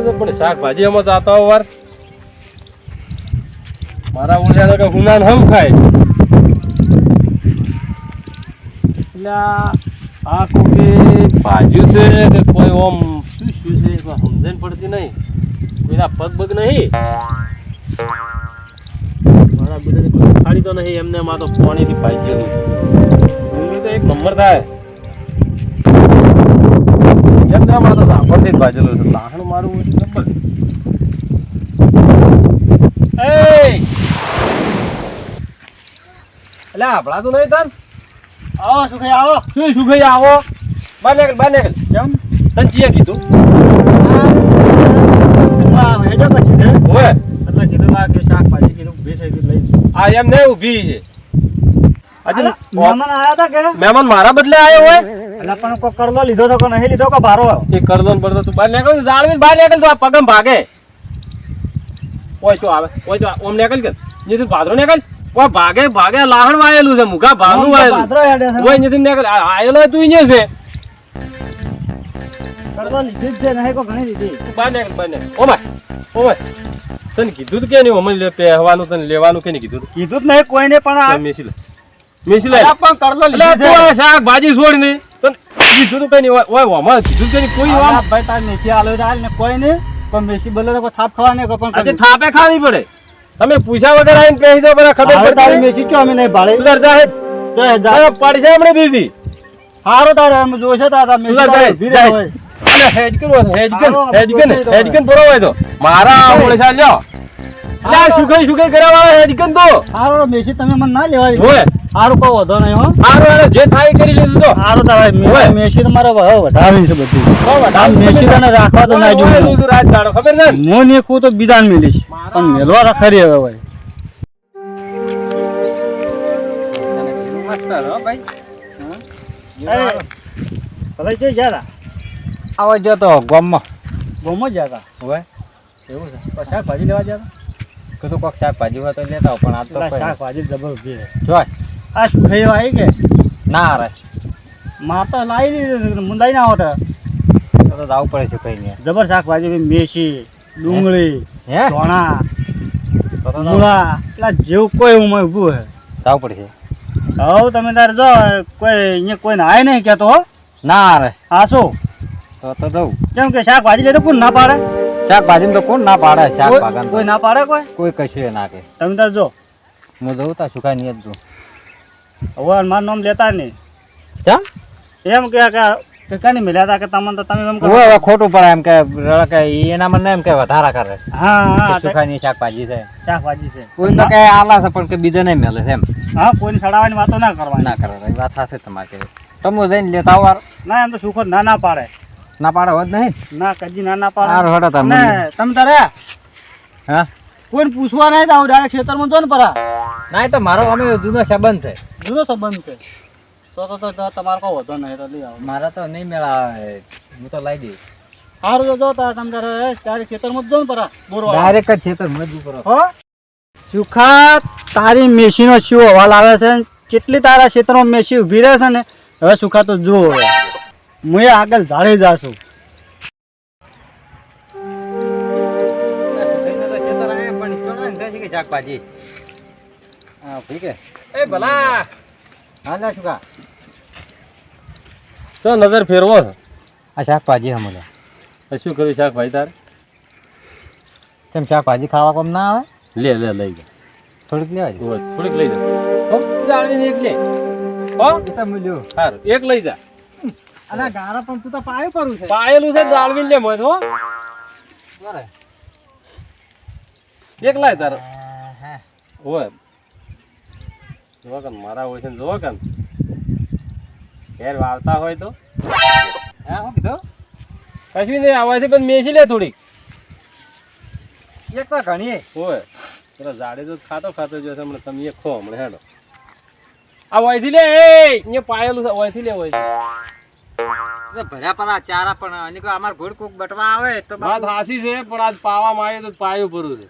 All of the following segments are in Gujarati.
સારું છે પણ શાકભાજી એમાં જાતા વાર. મારા ઉલ્યા કે હુનાન હમ ખાય. એટલે આ કોઈ ભાજ્યું છે કે કોઈ ઓમ શું શું છે સમજણ પડતી નહીં. કોઈના પગ બગ નહીં. મારા બધાને કોઈ ખાડી તો નહીં, એમને માં તો પાણીથી ભાજ્યું તો એક નંબર થાય. એમને માં તો ઝાપડથી જ ભાજેલું છે. લાહણ મારું નંબર એટલે આપણા તો નહીં તાર. આવો સુખઈ આવો. શું સુખઈ આવો? બાર નીકળ બાર નીકળ. કેમ? તને કીધું. મહેમાન મારા બદલે આવ્યો હોય? એટલે પણ કોઈ કરલો લીધો તો કે નહીં લીધો કે ભારો? એ કરલો ને બરદો તું બહાર નીકળ જાળવી બહાર નીકળ તો આ પગમ ભાગે. ઓય તો આવે? ઓય તો ઓમ નીકળ કે? જે તું ભાદરો નીકળ. ઓ ભાગે ભાગે લાહણ વાયેલું છે મુખા ભાનું વાયેલું. ઓય નીચે નીકળ. આયેલો તું અહીંયા છે. કરલો લીધી જ છે નહીં કો ઘણી લીધી. તું બહાર નીકળ બહાર નીકળ. ઓ ભાઈ તને કીધું કે નહીં અમને પહેવાનું તને લેવાનું કે નહીં કીધું કીધું જ નહીં કોઈને પણ આ મેસી લે મેસી લે પણ કરલો લીધી છે. શાકભાજી છોડ નહીં તને કીધું તું કઈ નહીં ઓય ઓય ઓમાં કીધું કે કોઈ અલા ભાઈ તાર મેસી આલો છે, ને કોઈ નહીં પણ મેસી બોલે તો થાપ ખાવા નહીં પણ આજે થાપે ખાવી પડે. તમે પૂછ્યા વગર આવીને પહેરી બધા ખબર તારી મેસી કે અમે નહીં ભાળે તું જાહે જો જા. તારે પડી છે હમણાં દીધી હારો તારે અમે જોશે તારા મેસી જાય. હોય. અને હોય, તો. મારા ઓળે ચાલ લ્યો. સુખાઈ સુખાઈ કરવા વાળા હેડકન તો. હારો મેસી તમે મને ના લેવાય. હોય હારું કોઈ વધો નહીં હો. હારું અરે જે થાય કરી લીધું તો. સારું તારે. મેસી તો મારે હવે વધારવી છે બધી. વધારે મેસી તને રાખવા તો ના તું રાત દાડો, ખબર છે? હું નીકું તો બીજાને મેલીશ. પણ મેલવા તો ખરી હવે ભાઈ. ભલે આવો જો તો ગામમાં. ગમો જ એવું છે. શાકભાજી લેવા ગયા કીધું કોક શાકભાજી હોય તો લેતા પણ આ તો શાકભાજી જબર જોય આ શું ખાઈ આવી કે ના રે. માર તો લાવી દીધું મુંદાઈ ના આવતા. તો તો પડે છે કઈ નહીં જબર શાકભાજી મેસી ડુંગળી હે? ધોણા તો તો મૂળા એટલે જેવું કોઈ ઉમર ઊભું છે પડે પડશે હવ તમે તારે જો કોઈ અહીંયા કોઈ નાય નહીં કહેતો હો. ના રે. આ શું? તો તો દઉં કેમ કે શાકભાજી લેતો કોણ ના પાડે? શાકભાજી તો કોણ ના પાડે શાક કોઈ- કોઈ ના પાડે કોઈ? કોઈ કશું ના કે તમે તાર જો. હું દઉં તા સુકાઈ નહીં જ જોઉં. હવે મારું નામ લેતા નહીં. કેમ? એમ કે કે કે કાની મળ્યા હતા કે તમને તો તમે એમ કહો. હવે ખોટું પડે એમ કે કે એના મને એમ કે વધારા કરે. હા હા કે તે સુકાઈ ની શાકભાજી છે. શાકભાજી છે. કોઈ તો કે આલા છે પણ કે બીજે નહીં મળે છે એમ. હા કોઈને સડાવવાની વાતો ના કરવાની. ના કરે એ વાત થશે તમારે તમે જઈને લેતા આવો. ના એમ તો સુખો ના ના પાડે. ના પાડે હોત નહીં? ના કજી ના ના પાડે. સારું હડો તમે તમ તમે તારે હા? કોઈને પૂછવા નહીં આવું ડાયરેક્ટ ખેતરમાં જો ને પરા. ના તો મારો અમે જૂનો સંબંધ છે. જૂનો સંબંધ છે. તો તો તો તમારે કોઈ વધો નહીં તો લઈ આવો. મારા તો નહીં મેળાવે હું તો લાવી દઈશ સારું તો જો તારે તમે તારે ડાયરેક્ટ ખેતરમાં જ જો ને પરા બોરવા ડાયરેક્ટ જ ખેતરમાં જ કરો હો? સુખા તારી મેશીનો શું હવાલ આવે છે? કેટલી તારા ક્ષેત્રમાં મેશી ઊભી રહે છે ને? હવે સુખા તો જુઓ હવે હું આગળ ઝાડી જાશું. શાકભાજી. હા ઠીક છે એ ભલા. હા લે શું કા? તો નજર ફેરવો છે. આ શાકભાજી હમણાં શું કર્યું શાકભાજી તારે? તેમ શાકભાજી ખાવા કોમ ના આવે? લે લે લઈ જા. થોડીક લેવા દે. થોડીક લઈ જા. હો જાળવીને એક લે. હો? તો મળ્યું સારું એક લઈ જા. અને ગારા પણ તું તો પાયું પડું છે. પાયેલું છે જાળવીને લે મોય હો. બરાબર. એક લાય તારે. હોય જોવા કાન મારા હોય છે ને જોવા કાન ઘેર વાવતા હોય તો. હા શું કીધું? કશું નહીં આવાથી પણ મેસી લે થોડીક. એક તો ઘણી હોય પેલા ઝાડે તો ખાતો ખાતો જશે હમણાં તમે એ ખો હમણાં હેડો. આ વયથી લે એ અહીંયા પાયેલું છે વયથી લે વયથી. તો ભર્યા પર આ ચારા પણ કોઈ અમાર ઘોડ કોક બટવા આવે તો વાત હાસી છે પણ આજ પાવામાં આવ્યો તો પાયું ભરું છે.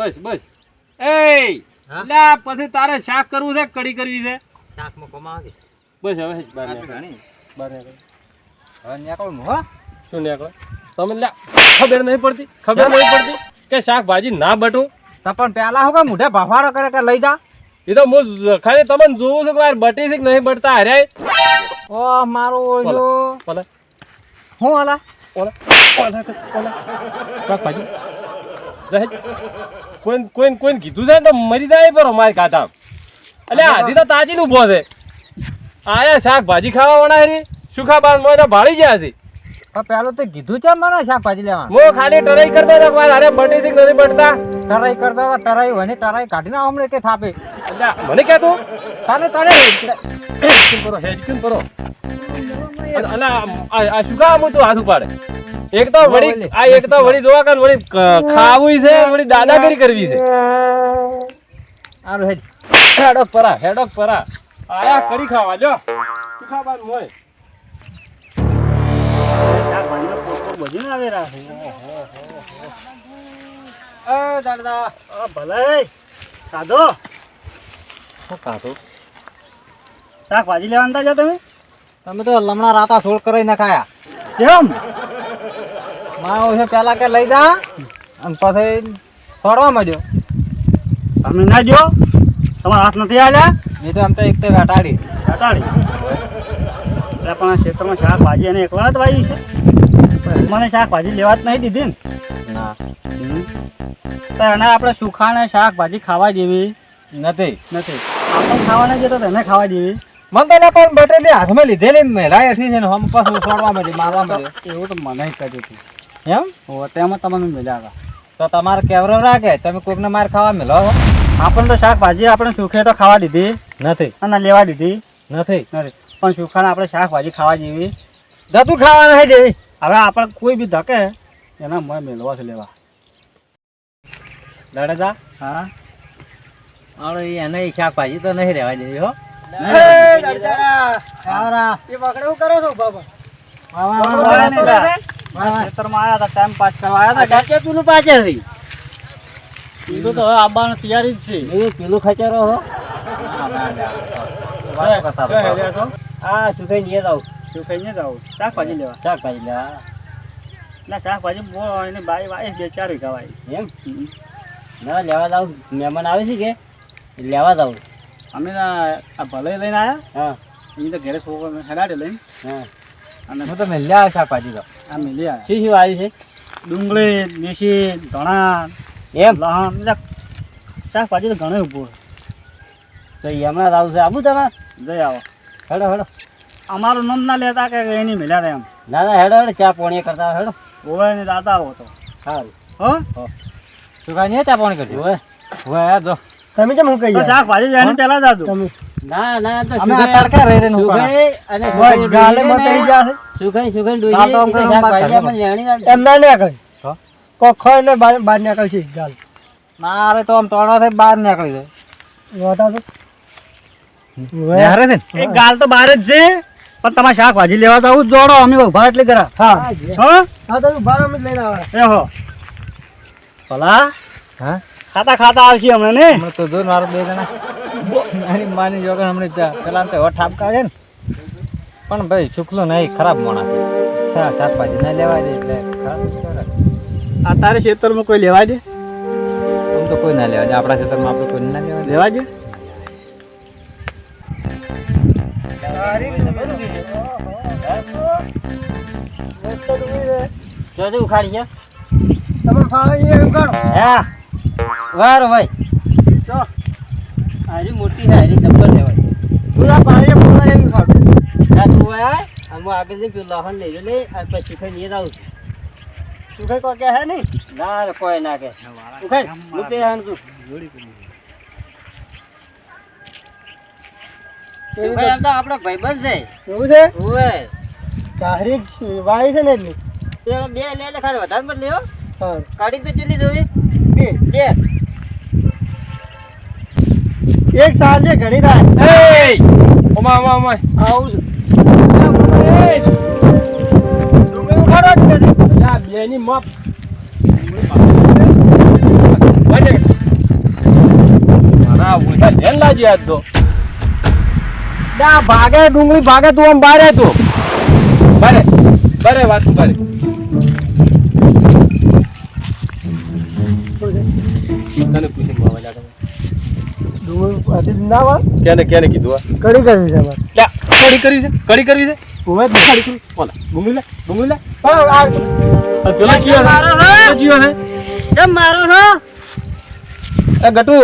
બસ બસ. એ? લે પછી તારે શાક કરવું છે કડી કરવી છે? શાક કોમા દે બસ હવે બાર નીકળ. બાર નીકળ. હવે નીકળું હો શું નીકળે? તમે લ્યા ખબર નહીં પડતી ખબર નહીં પડતી કે શાકભાજી ના બટું. તો પણ પેલા હું કે મોઢે ભફાડો કરે કે લઈ જા? એ તો હું ખાલી તમને જોઉં છું કે યાર બટી છે કે નહીં બટતા અરે ઓ મારું ઓળ્યું ઓલા હું આલા ઓલા ઓલા ઓલા. શાકભાજી. રહે કોઈ કોઈ કોઈ કીધું છે ને તો મરી જાય પર મારી ખાતા એટલે આધી તો તાજી નું ઊભો છે. આયા શાકભાજી ખાવા વાળા હરી સુખા બાદ મોય તો ભાળી ગયા છે પેલો તો કીધું છે મને શાકભાજી લેવાનું. મો ખાલી ટ્રાય કરતો હતો મારે હારે બટી નથી બટતા. ટરાઈ કરતા હતા ટરાઈ હોય ને ટરાઈ કાઢીને હમણે કે થાપે. મને કહેતો તાને તારે કરો હેજકીન કરો. અને અને આ- આ આ શું કામ તું હાથ ઉપાડે? એક તો વળી આ એક તો વળી જોવા કર વળી ખાવું છે વળી દાદાગીરી કરવી છે. આરો હેડ. હેડોક પરા હેડોક પરા. આયા કરી ખાવા જો સુખા હોય? બધું ને આવેલા છે. એ દાદા. અ ભલે. કાધો શું કાધો શાકભાજી લેવા નતા તમે? તમે તો લમણા રાતા સોળ કરી નખાયા. કેમ? મારો છે પેલા કે લઈ જા અને પછી છોડવા માંડ્યો તમે ના જો તમારા હાથ નથી આવ્યા નહીં તો આમ તો એક તો ઘટાડી ઘટાડી એટલે પણ આ ક્ષેત્રમાં શાકભાજી અને એકલા જ વાવી છે. મને શાકભાજી લેવા જ નહીં દીધી ને. ના તો એને આપણે સુખાને શાકભાજી ખાવા જેવી. નથી. નથી. આપણે ખાવાના જતો તો ખાવા જેવી. મન તો પણ બટેલી હાથમાં લીધેલી મેલાઈ અઠી છે ને હમ પાછું છોડવા માંડી મારવા માંડી એવું તો મને કહ્યું હતું. એમ? હો તેમાં તમે હતા તો તમારે કેવરો રાખે? તમે કોકને માર ખાવા મેલો? આપણને તો શાકભાજી આપણે સુખે તો ખાવા દીધી. નથી. અને લેવા દીધી. નથી. નથી. પણ સુખાને આપણે શાકભાજી ખાવા જેવી. જતું ખાવા નહીં જેવી. હવે આપણે કોઈ બી ધકે એના મને મેળવા છે લેવા. લડેજા હા. હવે એને શાકભાજી તો નહીં રહેવા દેવી હો. શાકભાજી લેવા. શાકભાજી લેવા. ના શાકભાજી બહુ એની બાઈ વાય બે ચાર વીઘા વાય એમ? ના લેવા જાવ મહેમાન આવે છે કે? લેવા જાવ અમે આ ભલે લઈને આવ્યા હા. એ તો ઘરે છોકરો હેડાડે લઈને. હા. અને હું તો મેં લ્યા શાકભાજી તો. આ મેલી આયા. શું શું આવ્યું છે? ડુંગળી દેશી ધણા એમ? લહણ શાકભાજી તો ઘણું ઊભું તો હમણાં આવું છે. આબુ તમે જઈ આવો. હેડો હેડો. અમારું નામ ના લેતા કે એની મેલ્યા હતા એમ. ના ના હેડો હેડો. ચા પોણી કરતા હેડો. ઓવે ને દાદા હો તો. સારું હો? સુખાઈ નહીં ચા પાણી કરજો. હોય આ જો. તમે કેમ હું તો શાકભાજી વેણી પહેલા દાદુ તમે. ના ના તો અમે આ તડકા રહી રહીને સુખાઈ અને સુખાઈ ગાલે મત થઈ જાશે ગયા છે. સુખાઈ સુખાઈ ગાલ તો આમ ભાજી. ના- એમ ના નીકળે. હા? કોખો એટલે બહાર નીકળે છે ગાલ. મારે તો આમ તણો થઈ બહાર નીકળી જાય. નેહરે છે ને? એ ગાલ તો બહાર જ છે. પણ તમારે શાકભાજી લેવા તો આવું જ જોડો અમે ઊભા એટલે કરા હા. હા? તો ઊભા અમે લઈને આવે. એ હો. ભલા? હા? ખાતા ખાતા આવશે હમણાં ને? હમણાં તો જો મારો બે જણા. નાની માની જોગર હમણાં ત્યાં પેલા તો એવા ઠાપકા છે ને. પણ ભાઈ ચૂકલો નહીં ખરાબ મોણા શાકભાજી ના લેવા દે એટલે ખરાબ આ તારે ખેતરમાં કોઈ લેવા દે? આમ તો કોઈ ના લેવા દે. આપણા ખેતરમાં આપણે કોઈ ના લેવા લેવા દે? જોજે ઉખાડી છે. તમે ખાવા એમ કરો. હા. વાર ભાઈ. જો. હારી મોટી છે હારી લેવાય તું આ પાણી બોલા એમ ખાવ ના તું હોય આમ આગળ જઈ પેલું લહણ લઈ લે આ પછી ખાઈ નહીં આવું શું કઈ કહે હે નહીં? ના કોઈ ના કે ઉખાડ. હું તે હાણ તું આમ તો આપણો ભાઈબંધ છે. એવું છે? ઓવે તારી વાય છે ને એટલી. તે બે લે લે ખાલી વધારે મત લેવો હા. કાઢી તો ચેટલી જોવી બે. બે. એક સાંજે ઘણી રાત એ ઓમા ઓમા ઓમા. આવું છું. બેની માપ. મારા ઉલટા ધ્યાન લાજી આજ તો. લા, ભાગે ડુંગળી ભાગે તું આમ બારે તું. બારે ઊભા રે વાત ઊભા રે તને પૂછીને માવા. ના કેને કેને કીધું આ? કડી કરવી છે અમારે લ્યા, કડી કરવી છે? કડી કરવી છે? જ કડી કરવી. ઓલા ડુંગળી લે ડુંગળી લે. આ પેલો છે. પેલો કેમ મારો છો એ ગટુ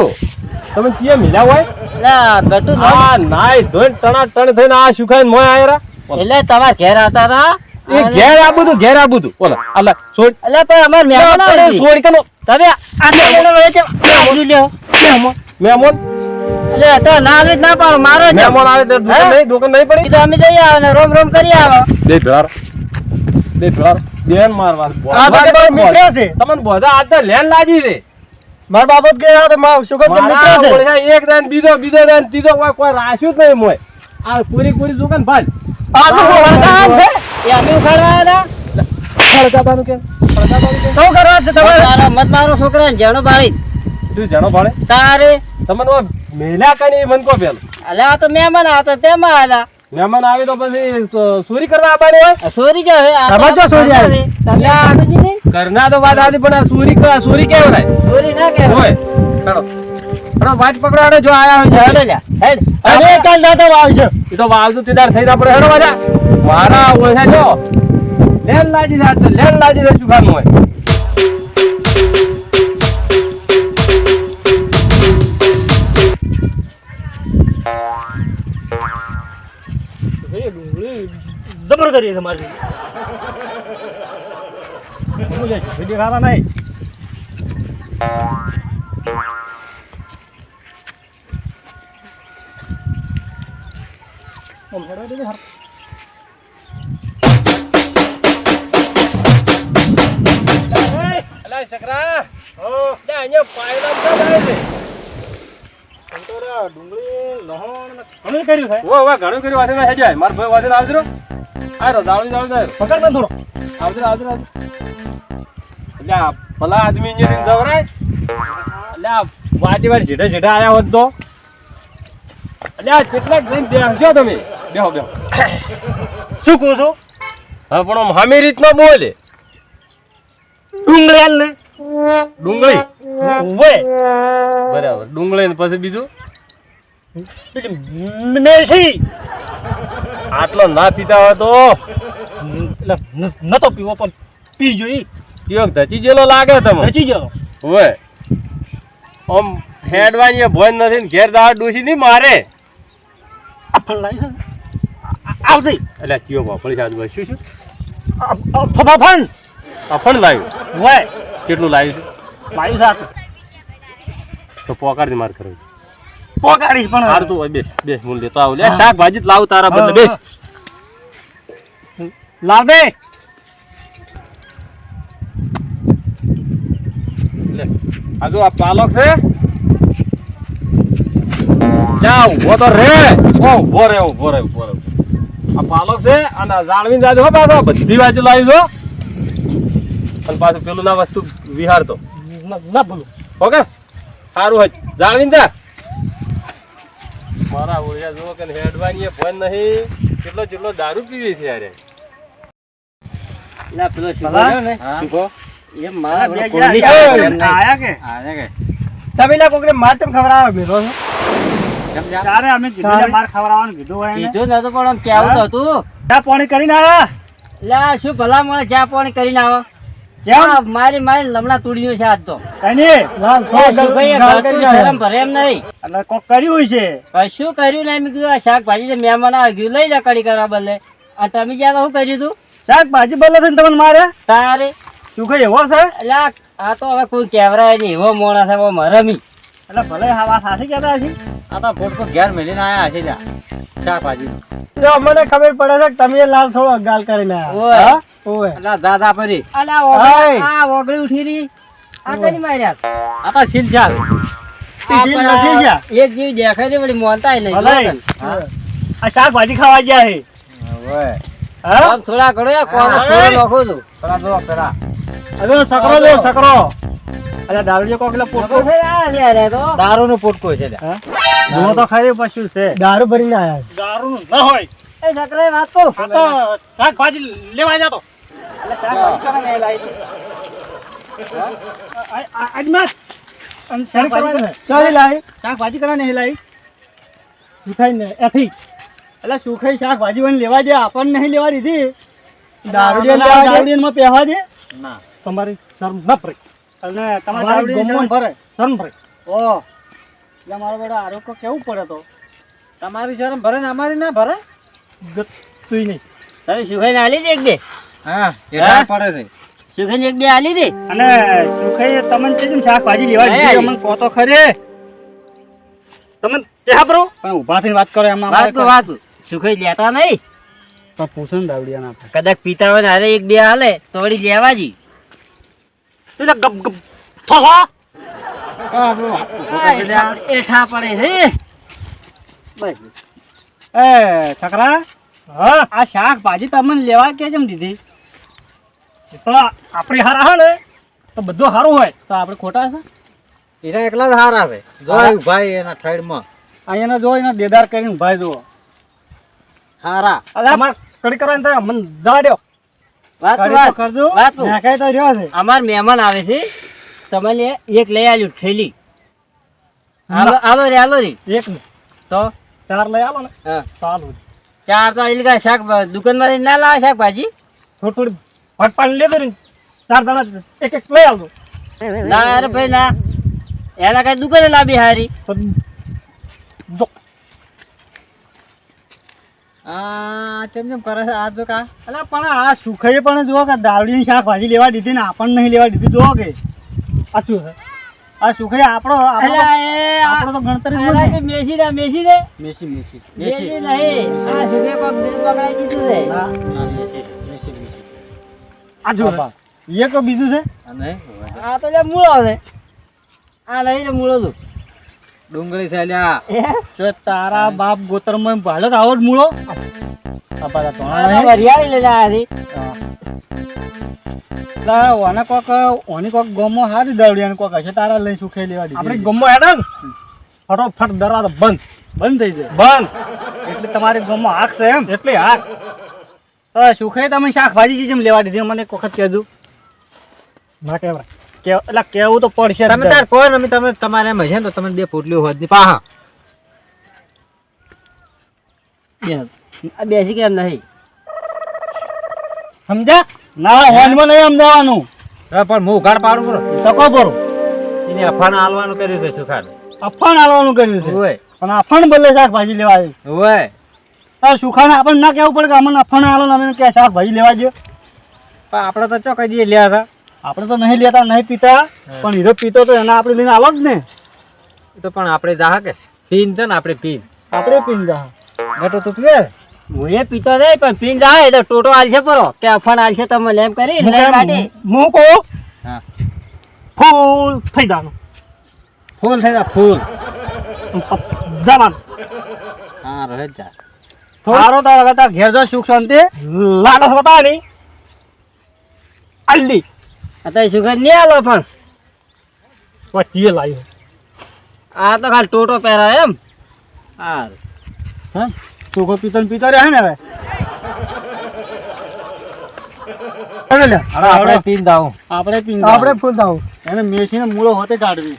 તમે ચિયા મિલા હોય? ના ગટુ આ નાય ધોઈ ટણા ટણ થઈને આ સુખાઈને મોય આયરા. એટલે તમાર ઘેર હતા? તા એ ઘેર આ બધું ઘેર આ બધું બોલો. અલ છોડ એટલે પણ અમાર મહેમાન આવે. છોડ કનો તમે આ લેવાનો વળે છે. બોલી લ્યો. મહેમાન. મહેમાન. એટલે તો ના આવે ના પાડો મારો મહેમાન આવે તો નહીં દુકાન નહીં પડી? તો અમે જઈ આવે ને રોમ રોમ કરી આવે. દે ભેળાર દે ભેળાર બેન મારવા. આ તો મિત્રો છે. તમને બધા આ તો લેન લાજી રે મારા બાબત કે આ તો મારો સુગમ કે મિત્ર છે. એક દાન બીજો બીજો દાન ત્રીજો કોઈ કોઈ રાશ્યું જ નહીં મોય. આ પૂરી પૂરી દુકાન ભાલ આ તો વરદાન છે. એ અમે ખરાના ખડકાબાનું કેમ ખડકાબાનું શું કરવા છે તમારે? મત મારો છોકરા જણો બાળી તું જણો ભાડે તારે તમને ઓ મેલા કની મન કો પેલ. અલે આ તો મહેમાન આવતા તેમાં આલા. મહેમાન આવે તો પછી સોરી ચોરી કરવા આવવાની હોય? સોરી જો હે તમારે જો સોરી આવી? તમે કરના તો વાત આદી પણ આ ચોરી ક- ચોરી કેવડાય સોરી ના કે હોય ચડો ચડો વાત પકડો જો આયા હોય હેડ લ્યા હેડ. અરે કાલ દાદા આવજો એ તો વાવતું તેદાર થઈ આપણે હેડો વાજા મારા ઓછા જો. લેન લાજી છે આજ તો લેન લાજી છે સુખાનું હોય. જબર કરીએ તમારી વિડિયો ખાવા નહીં. અલા શકરા ઓ લે અહીંયા પાયલા તો જાય છે. અમે કર્યું ઓ ઘણું કર્યું. વાસણ હેડ્યા. માર ભાઈ વાસણ આવજો. આરો ના ભલા આદમી ઇન્જિનિયરિંગ દવરાય એટલે વાટી શું કહું છું? પણ હામી રીતનો બોલે. ડુંગળી ને? ડુંગળી? ઉવે. બરાબર ડુંગળી ને પછી બીજું? મેસી. આટલો ના પીતા હોય તો એટલે નતો પીવો પણ પી જોઈ કયો ધચી જેલો લાગે તમે ધચી ગયો હોય આમ હેડવાની ભોજ નથી ને ઘેર દાળ ડૂસી નહીં મારે. આવજે એટલે ચિયો વાપરી છે શું શું ફફાફણ અફણ લાવ્યું? હોય કેટલું લાવ્યું લાવી સાત તો. પોકાર જ માર કરો પોગાડીશ પણ હાર તું બેસ બેસ મૂળ લેતો આવ લે. શાકભાજી લાવું તારા બદલે બેસ. લાવે લે. આ જો આ પાલક છે. જા ઊભો તો રે. ઓ ઊભો રે ઊભો રે ઊભો રે આ પાલક છે અને જાળવીને જાજો હો પાછો. બધી બાજુ લાવી દો અને પાછું પેલું ના વસ્તુ વિહારતો. ના ભૂલું. ઓકે? સારું હોય. જાળવીને જા. મારા ઓળિયા જુઓ કે હેડવાની ફોન નહીં. કેટલો જેટલો દારૂ પીવે છે યાર ના પેલો ભલા? ને. શું એ મારા પોલીસ નહીં. આયા કે? આયા કે. તમે લા કોકરે માર તેમ કેમ જા? તારે અમે કીધું માર ખવડાવવાનું કીધું હોય કીધું નતું પણ કેવું હતું. ચા પાણી કરીને આવ્યા લે શું ભલા મને ચા પાણી કરીને આવો. કેમ? મારી મારી લમણા તુડીયું છે આજ તો. શરમ ભરે એમ નહીં. એટલે કોક કર્યું છે? કશું કર્યું નહીં મેં કીધું આ શાકભાજી મહેમાન આવી ગયું લઈ જા કડી કરવા બદલે. આ તમે જ્યાં શું કર્યું તું? શાકભાજી બદલે છે તમને મારે? તારે? શું કઈ એવો છે? એટલે આ તો હવે કોઈ કેવરાય નહીં. એવો મોણા છે એવો મરમી. એટલે ભલે હા વાત સાચી કહેતા છે આ તો ફોટકો ઘેર મેલીને આયા છે શાકભાજી. તો મને ખબર પડે છે કે તમે લાલ થોડો ગાલ કરીને આયા. ઓય. દાદા પરી આ ઓગળી-. આ ઓગળી ઉઠી રહી. આ કઈ માર્યા? આ તો સિલચાલ ટીસી એક જેવી દેખાય છે વળી મોનતાય નહીં. આ શાકભાજી ખાવા ગયા છે. ઓય થોડા ઘણો યાર કોનો થોડો નાખું છું? પેલા જો પેલા હવે સકરો લે સકરો. અલા દારૂ કોક લે પોટકો. છે તો. દારૂ નું પોટકો છે લ્યા તો ખરી પશુ છે. દારૂ ભરીને આયા દારૂ ના હોય. એ સકરાઈ વાત કહું શાકભાજી લેવા જતો એટલે સુખાઈ શાકભાજી મને લેવા દે આપણને નહીં લેવા પહેવા દે ના તમારી શરમ ન પડે અને તમારે શરમ ભરે શરમ પડે ઓ એટલે મારો બેટા આરોગ્ય કેવું પડે તો તમારી શરમ ભરે ને અમારી ના ભરે? તું નહીં. તમે સુખાઈને આલી દે એક બે. હા એટલા પડે છે. સુખાઈને એક બે આલી દે. અને સુખાઈ તમને કેમ શાકભાજી લેવા દીધી. અમને ખરે. તમે ક્યાં બરો પણ ઊભા થઈને વાત કરો એમાં વાત વાત. લેતા નહીં. તો પૂછો ને કદાચ પીતા હોય હારે એક બે હાલે તો વળી લેવાજી ગપ ગપ. થોહો એઠા પડે છે. બસ. એ છકરા હા આ શાકભાજી તમને લેવા કે કેમ દીધી? તો આપણે હારા હા ને તો બધું સારું હોય. તો આપણે ખોટા છે? એના એકલા જ હારા છે જોયું ભાઈ એના ઠાઈડમાં અહીંયા જો એના દેદાર કરીને ભાઈ જુઓ. હારા. તમારે કડી કરવાની તો મને જવા વાત વાત કરજો. વાત નાખાય તો રહ્યો છે. અમાર મહેમાન આવે છે. તમને એક લઈ આવ્યું થેલી. આવો આલો રે આલો રે. એક તો? ચાર લઈ આવો ને. હા. ચાલુ. ચાર તો એટલે શાક દુકાનમાંથી ના લાવે શાકભાજી? થોડી થોડી ભટ પાણી લેતો ને ચાર દાણા એક એક લઈ આવજો ના અરે ભાઈ ના એના કાંઈ દુકાને બી હારી તો આ કેમ કેમ કરે છે આ જો કા એટલે પણ આ સુખાઈ પણ જો કે દાવડીની શાકભાજી લેવા દીધી ને આપણને નહીં લેવા દીધી જો કે સાચું છે આ સુખાઈ આપણો આપણો અલા તો ગણતરી જ અલા મેસી દે મેસી દે મેસી મેસી મેસી નહીં આ સુગે પગ દીધું છે ના, ના, મેસી. સાચું જો બાપા. એ તો બીજું છે? અને? આ તો મૂળો છે. આ લઈને મૂળો છું ડુંગળી છે લ્યા. જો તારા બાપ ગોતરમાં ભાડો તો આવો જ મૂળો. આ પાછા વરિયાળી ઓને કોક ઓની કોક ગોમો હારી અને કોક હશે. તારા લઈ સુખાઈ લેવા આપણે દીધી ગમો હેડે ફટોફટ દરાર બંધ. બંધ થઈ જાય. બંધ. એટલે તમારી ગોમો હાક છે એમ. એટલે હા તો સુખાઈ તમે શાકભાજી જેમ લેવા દીધી. મને એક વખત કહેજો. ના કહેવાય. કે એટલે કેવું તો પડશે તમે તાર ફોન અમે તમે તમારે એમ હશે ને તો તમે બે પોટલીઓ હોતની પાહા. બેસી કેમ નહીં? સમજ્યા? ના હોનમાં નહીં સમજાવાનું. હા પણ હું ઉઘાડ પાડું બરો તકો પર એને અફાણ હાલવાનું કર્યું છે સુખાડ અફાણ હાલવાનું કર્યું છે. ઓય. અને અફાણ બદલે શાકભાજી લેવા આવી. ઓય. તાર સુખાને આપણને ના કહેવું પડે કે અમને અફાણ આલો ને અમે કે શાકભાજી લેવા ગયો. પણ આપણે તો ચોકાઈ દઈએ લ્યા હતા. આપણે તો નહીં લેતા નહીં પીતા. પણ હીરો પીતો તો એને આપણે લઈને આવો જ ને. એ તો પણ આપણે જાહા કે પીન છે ને આપણે પીન. આપણે પીન જાહા. બેટો તું પીએ હું એ પીતો નહીં પણ પીન જાહે તો ટોટો આલશે પરો. કે અફણ આલશે તમે લેમ કરી લઈ હું કહું? ફૂલ થઈ જવાનું. ફૂલ થઈ જા ફૂલ. જવાનું. હા રહે જ. સારો તાર તાર ઘેર જો સુખ શાંતિ. લાલચ બતાવી અલ્લી અત્યારે સુગર નહીં આલો પણ. વચ્ચે લાવ્યો આ તો ખાલી ટોટો પહેરાય એમ. હા હે? સુખો પીતન પીતો રહે ને હવે? આપણે પીન દાવું આપણે પીન આપણે ફૂલ થાવ એને મેસીને મૂળો હોતે કાઢવી.